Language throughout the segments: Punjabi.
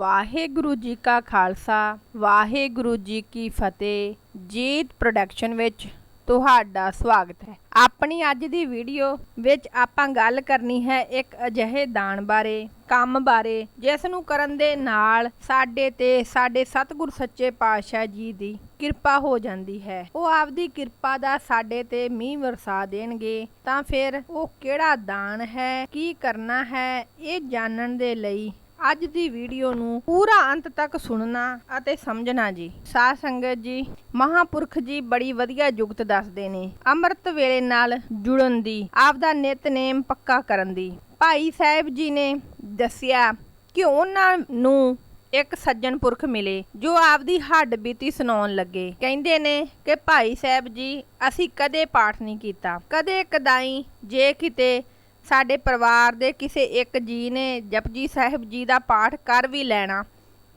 ਵਾਹਿਗੁਰੂ ਜੀ ਕਾ ਖਾਲਸਾ, ਵਾਹਿਗੁਰੂ ਜੀ ਕੀ ਫਤਿਹ। ਜੀਤ ਪ੍ਰੋਡਕਸ਼ਨ ਵਿੱਚ ਤੁਹਾਡਾ ਸਵਾਗਤ ਹੈ। ਆਪਣੀ ਅੱਜ ਦੀ ਵੀਡੀਓ ਵਿੱਚ ਆਪਾਂ ਗੱਲ ਕਰਨੀ ਹੈ ਇੱਕ ਅਜਿਹੇ ਦਾਨ ਬਾਰੇ, ਕੰਮ ਬਾਰੇ, ਜਿਸ ਨੂੰ ਕਰਨ ਦੇ ਨਾਲ ਸਾਡੇ ਤੇ ਸਾਡੇ ਸਤਿਗੁਰ ਸੱਚੇ ਪਾਤਸ਼ਾਹ ਜੀ ਦੀ ਕਿਰਪਾ ਹੋ ਜਾਂਦੀ ਹੈ। ਉਹ ਆਪਦੀ ਕਿਰਪਾ ਦਾ ਸਾਡੇ ਤੇ ਮੀਂਹ ਵਰਸਾ ਦੇਣਗੇ, ਤਾਂ ਫਿਰ ਉਹ ਕਿਹੜਾ ਦਾਨ ਹੈ, ਕੀ ਕਰਨਾ ਹੈ, ਇਹ ਜਾਣਨ ਦੇ ਲਈ ਅੱਜ ਦੀ ਵੀਡੀਓ ਨੂੰ ਪੂਰਾ ਅੰਤ ਤੱਕ ਸੁਣਨਾ ਅਤੇ ਸਮਝਣਾ ਜੀ। ਸਾਧ ਸੰਗਤ ਜੀ, ਮਹਾਪੁਰਖ ਜੀ ਬੜੀ ਵਧੀਆ ਜੁਗਤ ਦੱਸਦੇ ਨੇ। ਅੰਮ੍ਰਿਤ ਵੇਲੇ ਨਾਲ ਜੁੜਨ ਦੀ, ਆਪਦਾ ਨਿਤਨੇਮ ਪੱਕਾ ਕਰਨ ਦੀ। ਭਾਈ ਸਾਹਿਬ ਜੀ ਨੇ ਦੱਸਿਆ ਕਿ ਉਹਨਾਂ ਨੂੰ ਇੱਕ ਸੱਜਣ ਪੁਰਖ ਮਿਲੇ, ਜੋ ਆਪਦੀ ਹੱਡ ਬੀਤੀ ਸੁਣਾਉਣ ਲੱਗੇ। ਕਹਿੰਦੇ ਨੇ ਕਿ ਭਾਈ ਸਾਹਿਬ ਜੀ, ਅਸੀਂ ਕਦੇ ਪਾਠ ਨਹੀਂ ਕੀਤਾ। ਕਦੇ ਕਦਾਈ ਜੇ ਕਿਤੇ ਸਾਡੇ ਪਰਿਵਾਰ ਦੇ ਕਿਸੇ ਇੱਕ ਜੀ ਨੇ ਜਪਜੀ ਸਾਹਿਬ ਜੀ ਦਾ ਪਾਠ ਕਰ ਵੀ ਲੈਣਾ,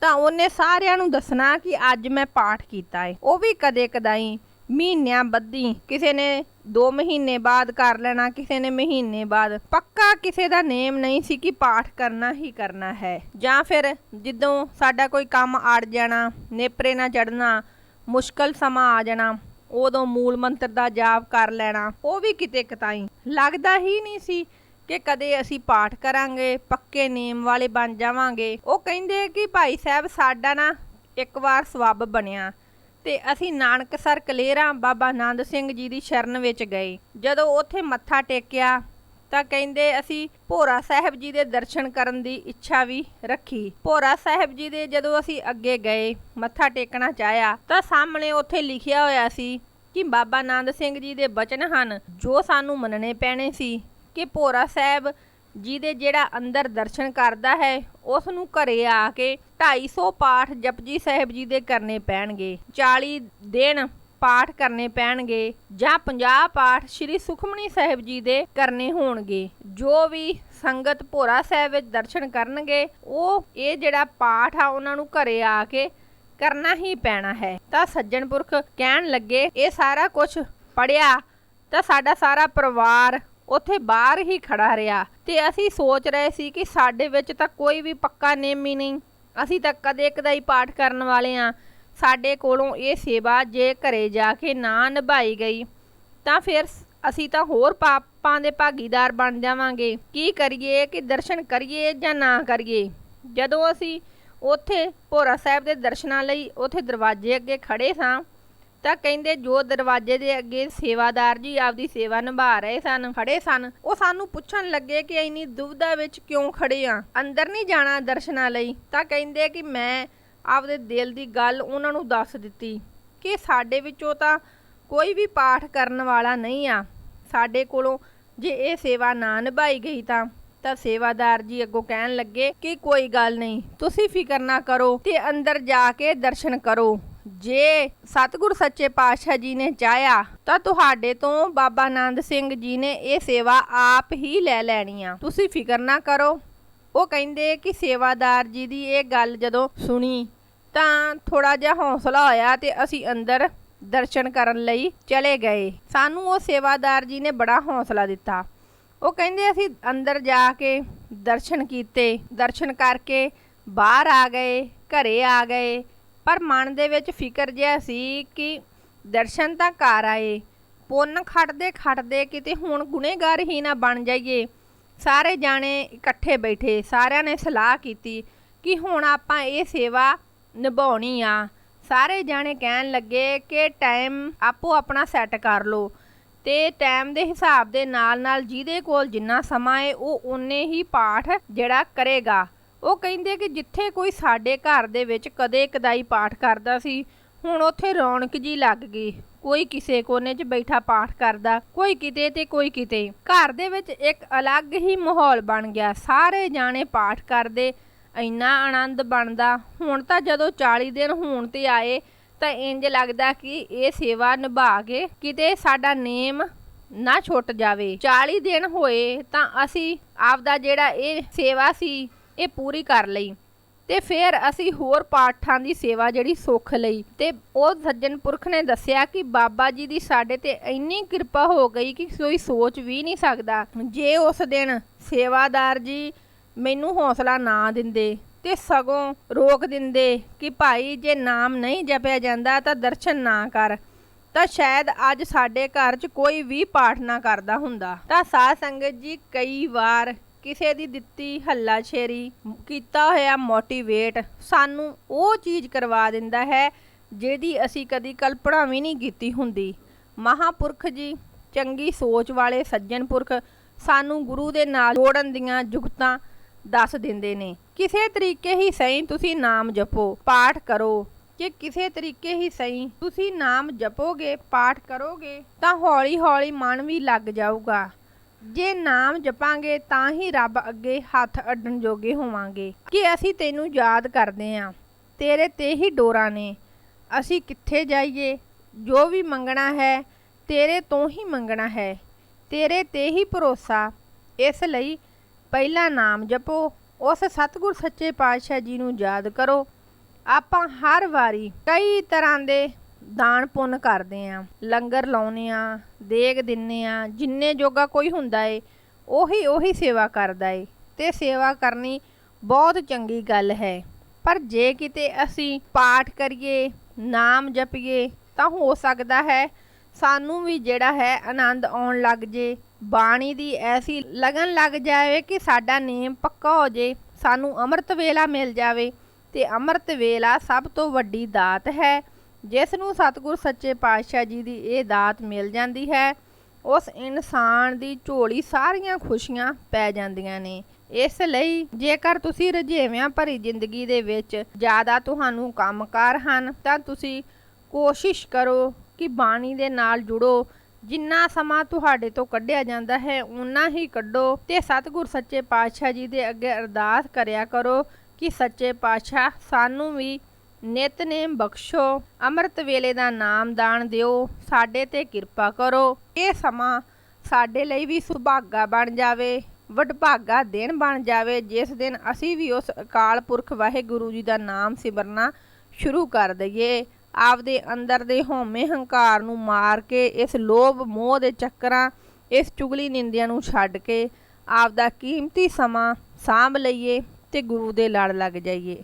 ਤਾਂ ਉਹਨੇ ਸਾਰਿਆਂ ਨੂੰ ਦੱਸਣਾ ਕਿ ਅੱਜ ਮੈਂ ਪਾਠ ਕੀਤਾ ਏ। ਉਹ ਵੀ ਕਦੇ ਕਦਾਈ ਮਹੀਨਿਆਂ ਬੱਧੀ ਕਿਸੇ ਨੇ 2 ਮਹੀਨੇ ਬਾਅਦ ਕਰ ਲੈਣਾ, ਕਿਸੇ ਨੇ ਮਹੀਨੇ ਬਾਅਦ। ਪੱਕਾ ਕਿਸੇ ਦਾ ਨੇਮ ਨਹੀਂ ਸੀ ਕਿ ਪਾਠ ਕਰਨਾ ਹੀ ਕਰਨਾ ਹੈ। ਜਾਂ ਫਿਰ ਜਦੋਂ ਸਾਡਾ ਕੋਈ ਕੰਮ ਅੜ ਜਾਣਾ, ਨੇਪਰੇ ਨਾ ਚੜਨਾ ਮੁਸ਼ਕਲ ਸਮਾਂ ਆ ਜਾਣਾ, ਉਦੋਂ ਮੂਲ ਮੰਤਰ ਦਾ ਜਾਪ ਕਰ ਲੈਣਾ, ਉਹ ਵੀ ਕਿਤੇ ਕਤਾਈ। ਲੱਗਦਾ ਹੀ ਨਹੀਂ ਸੀ ਕਿ ਕਦੇ ਅਸੀਂ ਪਾਠ ਕਰਾਂਗੇ, ਪੱਕੇ ਨੇਮ ਵਾਲੇ ਬਣ ਜਾਵਾਂਗੇ। ਉਹ ਕਹਿੰਦੇ ਕਿ ਭਾਈ ਸਾਹਿਬ, ਸਾਡਾ ਨਾ ਇੱਕ ਵਾਰ ਸਵੱਬ ਬਣਿਆ ਤੇ ਅਸੀਂ ਨਾਨਕਸਰ ਕਲੇਰਾ ਬਾਬਾ ਆਨੰਦ ਸਿੰਘ ਜੀ ਦੀ ਸ਼ਰਨ ਵਿੱਚ ਗਏ। ਜਦੋਂ ਉੱਥੇ ਮੱਥਾ ਟੇਕਿਆ, ਤਾਂ ਕਹਿੰਦੇ ਅਸੀਂ ਭੋਰਾ ਸਾਹਿਬ ਜੀ ਦੇ ਦਰਸ਼ਨ ਕਰਨ ਦੀ ਇੱਛਾ ਵੀ ਰੱਖੀ। ਭੋਰਾ ਸਾਹਿਬ ਜੀ ਦੇ ਜਦੋਂ ਅਸੀਂ ਅੱਗੇ ਗਏ, ਮੱਥਾ ਟੇਕਣਾ ਚਾਹਿਆ, ਤਾਂ ਸਾਹਮਣੇ ਉੱਥੇ ਲਿਖਿਆ ਹੋਇਆ ਸੀ ਕਿ ਬਾਬਾ ਆਨੰਦ ਸਿੰਘ ਜੀ ਦੇ ਬਚਨ ਹਨ, ਜੋ ਸਾਨੂੰ ਮੰਨਣੇ ਪੈਣੇ ਸੀ। ਕਿ ਭੋਰਾ ਸਾਹਿਬ ਜੀ ਦੇ ਜਿਹੜਾ ਅੰਦਰ ਦਰਸ਼ਨ ਕਰਦਾ ਹੈ ਉਸ ਨੂੰ ਘਰੇ ਆ ਕੇ 250 ਪਾਠ ਜਪਜੀ ਸਾਹਿਬ ਜੀ ਦੇ ਕਰਨੇ ਪੈਣਗੇ 40 ਦਿਨ ਪਾਠ ਕਰਨੇ ਪੈਣਗੇ ਜਾਂ 50 ਪਾਠ ਸ੍ਰੀ ਸੁਖਮਨੀ ਸਾਹਿਬ ਜੀ ਦੇ ਕਰਨੇ ਹੋਣਗੇ। ਜੋ ਵੀ ਸੰਗਤ ਭੋਰਾ ਸਾਹਿਬ ਵਿੱਚ ਦਰਸ਼ਨ ਕਰਨਗੇ, ਉਹ ਇਹ ਜਿਹੜਾ ਪਾਠ ਆ ਉਹਨਾਂ ਨੂੰ ਘਰੇ ਆ ਕੇ ਕਰਨਾ ਹੀ ਪੈਣਾ ਹੈ। ਤਾਂ ਸੱਜਣ ਪੁਰਖ ਕਹਿਣ ਲੱਗੇ, ਇਹ ਸਾਰਾ ਕੁਝ ਪੜਿਆ ਤਾਂ ਸਾਡਾ ਸਾਰਾ ਪਰਿਵਾਰ ਉੱਥੇ ਬਾਹਰ ਹੀ ਖੜਾ ਰਿਹਾ ਤੇ ਅਸੀਂ ਸੋਚ ਰਹੇ ਸੀ ਕਿ ਸਾਡੇ ਵਿੱਚ ਤਾਂ ਕੋਈ ਵੀ ਪੱਕਾ ਨੇਮ ਹੀ ਨਹੀਂ। ਅਸੀਂ ਤਾਂ ਕਦੇ ਕਦਾਈ ਪਾਠ ਕਰਨ ਵਾਲੇ ਆ ਸਾਡੇ ਕੋਲੋਂ ਇਹ ਸੇਵਾ ਜੇ ਘਰੇ ਜਾ ਕੇ ਨਾ ਨਿਭਾਈ ਗਈ, ਤਾਂ ਫਿਰ ਅਸੀਂ ਤਾਂ ਹੋਰ ਪਾਪਾਂ ਦੇ ਭਾਗੀਦਾਰ ਬਣ ਜਾਵਾਂਗੇ। ਕੀ ਕਰੀਏ, ਕਿ ਦਰਸ਼ਨ ਕਰੀਏ ਜਾਂ ਨਾ ਕਰੀਏ? ਜਦੋਂ ਅਸੀਂ ਉੱਥੇ ਭੋਰਾ ਸਾਹਿਬ ਦੇ ਦਰਸ਼ਨਾਂ ਲਈ ਉੱਥੇ ਦਰਵਾਜ਼ੇ ਅੱਗੇ ਖੜੇ ਸਾਂ ਤਾਂ ਕਹਿੰਦੇ ਜੋ ਦਰਵਾਜ਼ੇ ਦੇ ਅੱਗੇ ਸੇਵਾਦਾਰ ਜੀ ਆਪਦੀ ਸੇਵਾ ਨਿਭਾ ਰਹੇ ਸਨ, ਖੜੇ ਸਨ, ਉਹ ਸਾਨੂੰ ਪੁੱਛਣ ਲੱਗੇ ਕਿ ਇੰਨੀ ਦੁਵਿਧਾ ਵਿੱਚ ਕਿਉਂ ਖੜੇ ਆ? ਅੰਦਰ ਨਹੀਂ ਜਾਣਾ ਦਰਸ਼ਨਾਂ ਲਈ। ਤਾਂ ਕਹਿੰਦੇ ਕਿ ਮੈਂ ਆਪਦੇ ਦਿਲ ਦੀ ਗੱਲ ਉਹਨਾਂ ਨੂੰ ਦੱਸ ਦਿੱਤੀ ਕਿ ਸਾਡੇ ਵਿੱਚੋਂ ਤਾਂ ਕੋਈ ਵੀ ਪਾਠ ਕਰਨ ਵਾਲਾ ਨਹੀਂ ਆ। ਸਾਡੇ ਕੋਲੋਂ ਜੇ ਇਹ ਸੇਵਾ ਨਾ ਨਿਭਾਈ ਗਈ ਤਾਂ ਤਾਂ ਸੇਵਾਦਾਰ ਜੀ ਅੱਗੋਂ ਕਹਿਣ ਲੱਗੇ ਕਿ ਕੋਈ ਗੱਲ ਨਹੀਂ, ਤੁਸੀਂ ਫਿਕਰ ਨਾ ਕਰੋ ਤੇ ਅੰਦਰ ਜਾ ਕੇ ਦਰਸ਼ਨ ਕਰੋ। ਜੇ ਸਤਿਗੁਰ ਸੱਚੇ ਪਾਤਸ਼ਾਹ ਜੀ ਨੇ ਚਾਹਿਆ, ਤਾਂ ਤੁਹਾਡੇ ਤੋਂ ਬਾਬਾ ਆਨੰਦ ਸਿੰਘ ਜੀ ਨੇ ਇਹ ਸੇਵਾ ਆਪ ਹੀ ਲੈ ਲੈਣੀ ਆ। ਤੁਸੀਂ ਫਿਕਰ ਨਾ ਕਰੋ। ਉਹ ਕਹਿੰਦੇ ਕਿ ਸੇਵਾਦਾਰ ਜੀ ਦੀ ਇਹ ਗੱਲ ਜਦੋਂ ਸੁਣੀ, ਤਾਂ ਥੋੜਾ ਜਿਹਾ ਹੌਸਲਾ ਹੋਇਆ ਤੇ ਅਸੀਂ ਅੰਦਰ ਦਰਸ਼ਨ ਕਰਨ ਲਈ ਚਲੇ ਗਏ। ਸਾਨੂੰ ਉਹ ਸੇਵਾਦਾਰ ਜੀ ਨੇ ਬੜਾ ਹੌਸਲਾ ਦਿੱਤਾ। ਉਹ ਕਹਿੰਦੇ, ਅਸੀਂ ਅੰਦਰ ਜਾ ਕੇ ਦਰਸ਼ਨ ਕੀਤੇ। ਦਰਸ਼ਨ ਕਰਕੇ ਬਾਹਰ ਆ ਗਏ, ਘਰੇ ਆ ਗਏ। ਪਰ ਮਨ ਦੇ ਵਿੱਚ ਫਿਕਰ ਜਿਹਾ ਸੀ ਕਿ ਦਰਸ਼ਨ ਤਾਂ ਕਰ ਆਏ। ਪੁੰਨ ਖੜਦੇ ਖੜਦੇ ਕਿਤੇ ਹੁਣ ਗੁਨੇਗਾਰ ਹੀ ਨਾ ਬਣ ਜਾਈਏ। ਸਾਰੇ ਜਾਣੇ ਇਕੱਠੇ ਬੈਠੇ, ਸਾਰਿਆਂ ਨੇ ਸਲਾਹ ਕੀਤੀ ਕਿ ਹੁਣ ਆਪਾਂ ਇਹ ਸੇਵਾ ਨਿਭਾਉਣੀ ਆ। ਸਾਰੇ ਜਾਣੇ ਕਹਿਣ ਲੱਗੇ ਕਿ ਟਾਈਮ ਆਪੋ ਆਪਣਾ ਸੈੱਟ ਕਰ ਲਓ। ਤੇ ਟਾਈਮ ਦੇ ਹਿਸਾਬ ਦੇ ਨਾਲ ਨਾਲ ਜਿਹਦੇ ਕੋਲ ਜਿੰਨਾ ਸਮਾਂ ਹੈ ਉਹ ਉਨੇ ਹੀ ਪਾਠ ਜਿਹੜਾ ਕਰੇਗਾ। ਉਹ ਕਹਿੰਦੇ ਕਿ ਜਿੱਥੇ ਕੋਈ ਸਾਡੇ ਘਰ ਦੇ ਵਿੱਚ ਕਦੇ ਕਦਾਈ ਪਾਠ ਕਰਦਾ ਸੀ, ਹੁਣ ਉੱਥੇ ਰੌਣਕ ਜੀ ਲੱਗ ਗਈ। ਕੋਈ ਕਿਸੇ ਕੋਨੇ 'ਚ ਬੈਠਾ ਪਾਠ ਕਰਦਾ, ਕੋਈ ਕਿਤੇ ਤੇ ਕੋਈ ਕਿਤੇ। ਘਰ ਦੇ ਵਿੱਚ ਇੱਕ ਅਲੱਗ ਹੀ ਮਾਹੌਲ ਬਣ ਗਿਆ। ਸਾਰੇ ਜਾਣੇ ਪਾਠ ਕਰਦੇ, ਇੰਨਾ ਆਨੰਦ ਬਣਦਾ। ਹੁਣ ਤਾਂ ਜਦੋਂ 40 ਦਿਨ ਹੋਣ ਤੇ ਆਏ, ਤਾਂ ਇੰਜ ਲੱਗਦਾ ਕਿ ਇਹ ਸੇਵਾ ਨਿਭਾ ਕੇ ਕਿਤੇ ਸਾਡਾ ਨੇਮ ਨਾ ਛੁੱਟ ਜਾਵੇ। 40 ਦਿਨ ਹੋਏ ਤਾਂ ਅਸੀਂ ਆਪਦਾ ਜਿਹੜਾ ਇਹ ਸੇਵਾ ਸੀ ਇਹ ਪੂਰੀ ਕਰ ਲਈ। ਤੇ ਫਿਰ ਅਸੀਂ ਹੋਰ ਪਾਠਾਂ ਦੀ ਸੇਵਾ ਜਿਹੜੀ ਸੁੱਖ ਲਈ। ਤੇ ਉਹ ਸੱਜਣ ਪੁਰਖ ਨੇ ਦੱਸਿਆ ਕਿ ਬਾਬਾ ਜੀ ਦੀ ਸਾਡੇ ਤੇ ਇੰਨੀ ਕਿਰਪਾ ਹੋ ਗਈ ਕਿ ਕੋਈ ਸੋਚ ਵੀ ਨਹੀਂ ਸਕਦਾ। ਜੇ ਉਸ ਦਿਨ ਸੇਵਾਦਾਰ ਜੀ ਮੈਨੂੰ ਹੌਸਲਾ ਨਾ ਦਿੰਦੇ ਤੇ ਸਗੋਂ ਰੋਕ ਦਿੰਦੇ ਕਿ ਭਾਈ ਜੇ ਨਾਮ ਨਹੀਂ ਜਪਿਆ ਜਾਂਦਾ ਤਾਂ ਦਰਸ਼ਨ ਨਾ ਕਰ, ਤਾਂ ਸ਼ਾਇਦ ਅੱਜ ਸਾਡੇ ਘਰ 'ਚ ਕੋਈ ਵੀ ਪਾਠ ਨਾ ਕਰਦਾ ਹੁੰਦਾ। ਤਾਂ ਸਾਧ ਸੰਗਤ ਜੀ ਕਈ ਵਾਰ ਕਿਸੇ ਦੀ ਦਿੱਤੀ ਹੱਲਾਸ਼ੇਰੀ, ਕੀਤਾ ਹੋਇਆ ਮੋਟੀਵੇਟ, ਸਾਨੂੰ ਉਹ ਚੀਜ਼ ਕਰਵਾ ਦਿੰਦਾ ਹੈ ਜਿਹਦੀ ਅਸੀਂ ਕਦੀ ਕਲਪਨਾ ਵੀ ਨਹੀਂ ਕੀਤੀ ਹੁੰਦੀ। ਮਹਾਪੁਰਖ ਜੀ, ਚੰਗੀ ਸੋਚ ਵਾਲੇ ਸੱਜਣ ਪੁਰਖ ਸਾਨੂੰ ਗੁਰੂ ਦੇ ਨਾਲ ਜੋੜਨ ਦੀਆਂ ਜੁਗਤਾਂ ਦੱਸ ਦਿੰਦੇ ਨੇ। ਕਿਸੇ ਤਰੀਕੇ ਹੀ ਸਹੀ ਤੁਸੀਂ ਨਾਮ ਜਪੋ, ਪਾਠ ਕਰੋ। ਕਿ ਕਿਸੇ ਤਰੀਕੇ ਹੀ ਸਹੀ ਤੁਸੀਂ ਨਾਮ ਜਪੋਗੇ, ਪਾਠ ਕਰੋਗੇ, ਤਾਂ ਹੌਲੀ ਹੌਲੀ ਮਨ ਵੀ ਲੱਗ ਜਾਊਗਾ। ਜੇ ਨਾਮ ਜਪਾਂਗੇ ਤਾਂ ਹੀ ਰੱਬ ਅੱਗੇ ਹੱਥ ਅੱਡਣ ਜੋਗੇ ਹੋਵਾਂਗੇ। ਕਿ ਅਸੀਂ ਤੈਨੂੰ ਯਾਦ ਕਰਦੇ ਆਂ? ਤੇਰੇ ਤੇ ਹੀ ਡੋਰਾਂ ਨੇ। ਅਸੀਂ ਕਿੱਥੇ ਜਾਈਏ? ਜੋ ਵੀ ਮੰਗਣਾ ਹੈ, ਤੇਰੇ ਤੋਂ ਹੀ ਮੰਗਣਾ ਹੈ। ਤੇਰੇ ਤੇ ਹੀ ਭਰੋਸਾ। ਇਸ ਲਈ ਪਹਿਲਾ ਨਾਮ ਜਪੋ। ਉਸ ਸਤਿਗੁਰ ਸੱਚੇ ਪਾਤਸ਼ਾਹ ਜੀ ਨੂੰ ਯਾਦ ਕਰੋ। ਆਪਾਂ ਹਰ ਵਾਰੀ ਕਈ ਤਰ੍ਹਾਂ ਦੇ ਦਾਨ ਪੁੰਨ ਕਰਦੇ ਆਂ, ਲੰਗਰ ਲਾਉਨੇ ਆ, ਦੇਗ ਦਿੰਨੇ ਆ, ਜਿੰਨੇ ਜੋਗਾ ਕੋਈ ਹੁੰਦਾ ਏ, ਉਹੀ ਉਹੀ ਸੇਵਾ ਕਰਦਾ ਏ। ਤੇ ਸੇਵਾ ਕਰਨੀ ਬਹੁਤ ਚੰਗੀ ਗੱਲ ਹੈ। ਪਰ ਜੇ ਕਿਤੇ ਅਸੀਂ ਪਾਠ ਕਰੀਏ, ਨਾਮ ਜਪੀਏ, ਤਾਂ ਹੋ ਸਕਦਾ ਹੈ ਸਾਨੂੰ ਵੀ ਜਿਹੜਾ ਹੈ ਆਨੰਦ ਆਉਣ ਲੱਗ ਜੇ। ਬਾਣੀ ਦੀ ਐਸੀ ਲਗਨ ਲੱਗ ਜਾਵੇ ਕਿ ਸਾਡਾ ਨੇਮ ਪੱਕਾ ਹੋ ਜੇ, ਸਾਨੂੰ ਅੰਮ੍ਰਿਤ ਵੇਲਾ ਮਿਲ ਜਾਵੇ। ਤੇ ਅੰਮ੍ਰਿਤ ਵੇਲਾ ਸਭ ਤੋਂ ਵੱਡੀ ਦਾਤ ਹੈ। ਜਿਸ ਨੂੰ ਸਤਿਗੁਰ ਸੱਚੇ ਪਾਤਸ਼ਾਹ ਜੀ ਦੀ ਇਹ ਦਾਤ ਮਿਲ ਜਾਂਦੀ ਹੈ, ਉਸ ਇਨਸਾਨ ਦੀ ਝੋਲੀ ਸਾਰੀਆਂ ਖੁਸ਼ੀਆਂ ਪੈ ਜਾਂਦੀਆਂ ਨੇ। ਇਸ ਲਈ ਜੇਕਰ ਤੁਸੀਂ ਰੁਝੇਵਿਆਂ ਭਰੀ ਜ਼ਿੰਦਗੀ ਦੇ ਵਿੱਚ ਜ਼ਿਆਦਾ ਤੁਹਾਨੂੰ ਕੰਮਕਾਰ ਹਨ, ਤਾਂ ਤੁਸੀਂ ਕੋਸ਼ਿਸ਼ ਕਰੋ ਕਿ ਬਾਣੀ ਦੇ ਨਾਲ ਜੁੜੋ। ਜਿੰਨਾ ਸਮਾਂ ਤੁਹਾਡੇ ਤੋਂ ਕੱਢਿਆ ਜਾਂਦਾ ਹੈ ਉਨਾ ਹੀ ਕੱਢੋ ਤੇ ਸਤਿਗੁਰ ਸੱਚੇ ਪਾਤਸ਼ਾਹ ਜੀ ਦੇ ਅੱਗੇ ਅਰਦਾਸ ਕਰਿਆ ਕਰੋ ਕਿ ਸੱਚੇ ਪਾਤਸ਼ਾਹ ਸਾਨੂੰ ਵੀ ਨਿਤਨੇਮ ਬਖਸ਼ੋ, ਅੰਮ੍ਰਿਤ ਵੇਲੇ ਦਾ ਨਾਮ ਦਾਨ ਦਿਓ, ਸਾਡੇ ਤੇ ਕਿਰਪਾ ਕਰੋ। ਇਹ ਸਮਾਂ ਸਾਡੇ ਲਈ ਵੀ ਸੁਭਾਗਾ ਬਣ ਜਾਵੇ, ਵਡਭਾਗਾ ਦਿਨ ਬਣ ਜਾਵੇ, ਜਿਸ ਦਿਨ ਅਸੀਂ ਵੀ ਉਸ ਅਕਾਲ ਪੁਰਖ ਵਾਹਿਗੁਰੂ ਜੀ ਦਾ ਨਾਮ ਸਿਮਰਨਾ ਸ਼ੁਰੂ ਕਰ ਦਈਏ। ਆਪਦੇ ਅੰਦਰ ਦੇ ਹਉਮੈ ਹੰਕਾਰ ਨੂੰ ਮਾਰ ਕੇ, ਇਸ ਲੋਭ ਮੋਹ ਦੇ ਚੱਕਰਾਂ, ਇਸ ਚੁਗਲੀ ਨਿੰਦਿਆਂ ਨੂੰ ਛੱਡ ਕੇ ਆਪਦਾ ਕੀਮਤੀ ਸਮਾਂ ਸਾਂਭ ਲਈਏ ਤੇ ਗੁਰੂ ਦੇ ਲੜ ਲੱਗ ਜਾਈਏ।